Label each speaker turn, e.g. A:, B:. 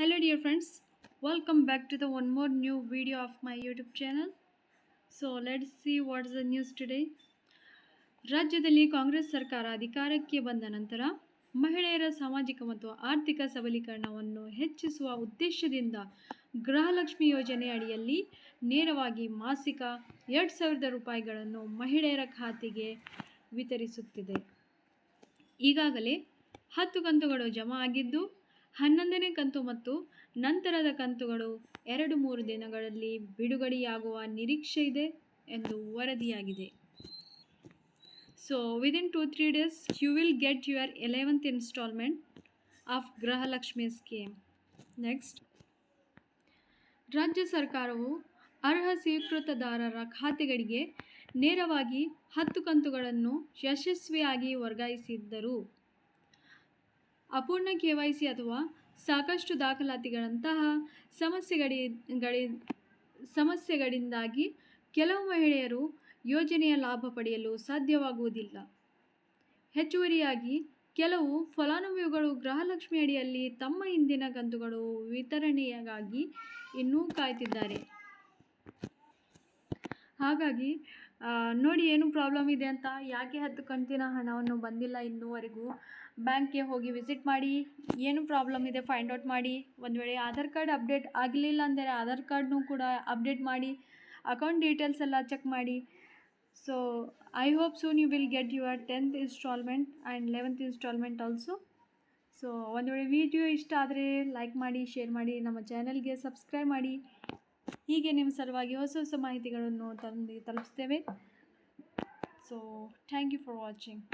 A: Hello dear friends, welcome back to the one more new video of my YouTube channel. So let's see what's the news today. ರಾಜ್ಯದಲ್ಲಿ ಕಾಂಗ್ರೆಸ್ ಸರ್ಕಾರ ಅಧಿಕಾರಕ್ಕೆ ಬಂದ ನಂತರ ಮಹಿಳೆಯರ ಸಾಮಾಜಿಕ ಮತ್ತು ಆರ್ಥಿಕ ಸಬಲೀಕರಣವನ್ನು ಹೆಚ್ಚಿಸುವ ಉದ್ದೇಶದಿಂದ ಗೃಹಲಕ್ಷ್ಮಿ ಯೋಜನೆ ಅಡಿಯಲ್ಲಿ ನೇರವಾಗಿ ಮಾಸಿಕ ಎರಡು ಸಾವಿರದ ರೂಪಾಯಿಗಳನ್ನು ಮಹಿಳೆಯರ ಖಾತೆಗೆ ವಿತರಿಸುತ್ತಿದೆ ಈಗಾಗಲೇ ಹತ್ತು ಕಂತುಗಳು ಜಮಾ ಆಗಿದ್ದು ಹನ್ನೊಂದನೇ ಕಂತು ಮತ್ತು ನಂತರದ ಕಂತುಗಳು ಎರಡು ಮೂರು ದಿನಗಳಲ್ಲಿ ಬಿಡುಗಡೆಯಾಗುವ ನಿರೀಕ್ಷೆ ಇದೆ ಎಂದು ವರದಿಯಾಗಿದೆ. So within two three days you will get your eleventh instalment of Gruhalakshmi scheme next ರಾಜ್ಯ ಸರ್ಕಾರವು ಅರ್ಹ ಸ್ವೀಕೃತದಾರರ ಖಾತೆಗಳಿಗೆ ನೇರವಾಗಿ ಹತ್ತು ಕಂತುಗಳನ್ನು ಯಶಸ್ವಿಯಾಗಿ ವರ್ಗಾಯಿಸಿದ್ದರು. ಅಪೂರ್ಣ ಕೆ ವೈ ಸಿ ಅಥವಾ ಸಾಕಷ್ಟು ದಾಖಲಾತಿಗಳಂತಹ ಸಮಸ್ಯೆಗಳಿ ಗಳಿ ಸಮಸ್ಯೆಗಳಿಂದಾಗಿ ಕೆಲವು ಮಹಿಳೆಯರು ಯೋಜನೆಯ ಲಾಭ ಪಡೆಯಲು ಸಾಧ್ಯವಾಗುವುದಿಲ್ಲ. ಹೆಚ್ಚುವರಿಯಾಗಿ, ಕೆಲವು ಫಲಾನುಭವಿಗಳು ಗೃಹಲಕ್ಷ್ಮಿ ಅಡಿಯಲ್ಲಿ ತಮ್ಮ ಹಿಂದಿನ ಕಂತುಗಳು ವಿತರಣೆಯಾಗಿ ಇನ್ನೂ ಕಾಯ್ತಿದ್ದಾರೆ. ಹಾಗಾಗಿ ನೋಡಿ ಏನು ಪ್ರಾಬ್ಲಮ್ ಇದೆ ಅಂತ, ಯಾಕೆ ಹತ್ತು ಕಂತಿನ ಹಣವನ್ನು ಬಂದಿಲ್ಲ ಇನ್ನೂವರೆಗೂ? ಬ್ಯಾಂಕ್ಗೆ ಹೋಗಿ ವಿಸಿಟ್ ಮಾಡಿ, ಏನು ಪ್ರಾಬ್ಲಮ್ ಇದೆ ಫೈಂಡ್ ಔಟ್ ಮಾಡಿ. ಒಂದು ವೇಳೆ ಆಧಾರ್ ಕಾರ್ಡ್ ಅಪ್ಡೇಟ್ ಆಗಲಿಲ್ಲ ಅಂದರೆ ಆಧಾರ್ ಕಾರ್ಡ್ನು ಕೂಡ ಅಪ್ಡೇಟ್ ಮಾಡಿ ಅಕೌಂಟ್ ಡೀಟೇಲ್ಸ್ ಎಲ್ಲ ಚೆಕ್ ಮಾಡಿ. So I hope soon you will get your tenth instalment and eleventh instalment also so ಒಂದು ವೇಳೆ ವಿಡಿಯೋ ಇಷ್ಟ ಆದರೆ ಲೈಕ್ ಮಾಡಿ ಶೇರ್ ಮಾಡಿ, ನಮ್ಮ ಚಾನಲ್ಗೆ ಸಬ್ಸ್ಕ್ರೈಬ್ ಮಾಡಿ. ಹೀಗೆ ನಿಮ್ಮ ಸಲುವಾಗಿ ಹೊಸ ಹೊಸ ಮಾಹಿತಿಗಳನ್ನು ತಂದು ತಲುಪಿಸ್ತೇವೆ. So thank you for watching